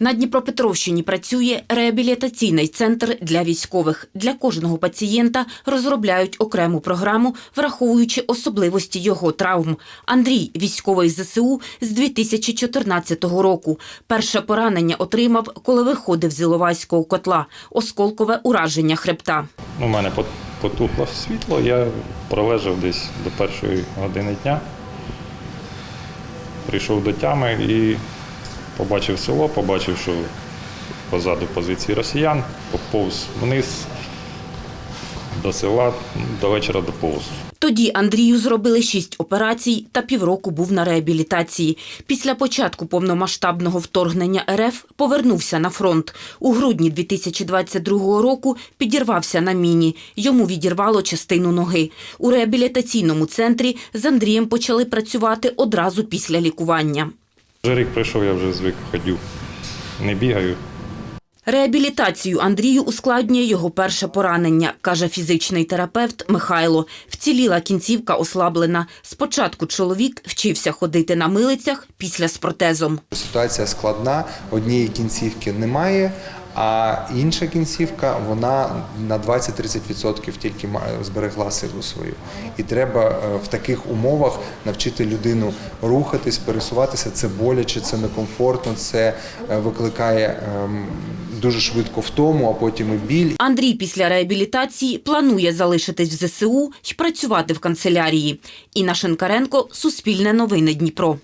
На Дніпропетровщині працює реабілітаційний центр для військових. Для кожного пацієнта розробляють окрему програму, враховуючи особливості його травм. Андрій, військовий ЗСУ з 2014 року. Перше поранення отримав, коли виходив з Іловайського котла. Осколкове ураження хребта. У мене потухло світло, я пролежав десь до першої години дня. Прийшов до тями і побачив село, побачив, що позаду позиції росіян, поповз вниз до села, до вечора доповз. Тоді Андрію зробили шість операцій та півроку був на реабілітації. Після початку повномасштабного вторгнення РФ повернувся на фронт. У грудні 2022 року підірвався на міні. Йому відірвало частину ноги. У реабілітаційному центрі з Андрієм почали працювати одразу після лікування. Вже рік пройшов, я вже звик ходю, не бігаю. Реабілітацію Андрію ускладнює його перше поранення, каже фізичний терапевт Михайло. Вціліла кінцівка ослаблена. Спочатку чоловік вчився ходити на милицях, після з протезом. Ситуація складна, однієї кінцівки немає, а інша кінцівка вона на 20-30% тільки зберегла силу свою. І треба е, в таких умовах навчити людину рухатись, пересуватися. Це боляче, це некомфортно, це е, викликає ем, дуже швидко втому, а потім і біль. Андрій після реабілітації планує залишитись в ЗСУ й працювати в канцелярії. Інна Шинкаренко, Суспільне новини Дніпро.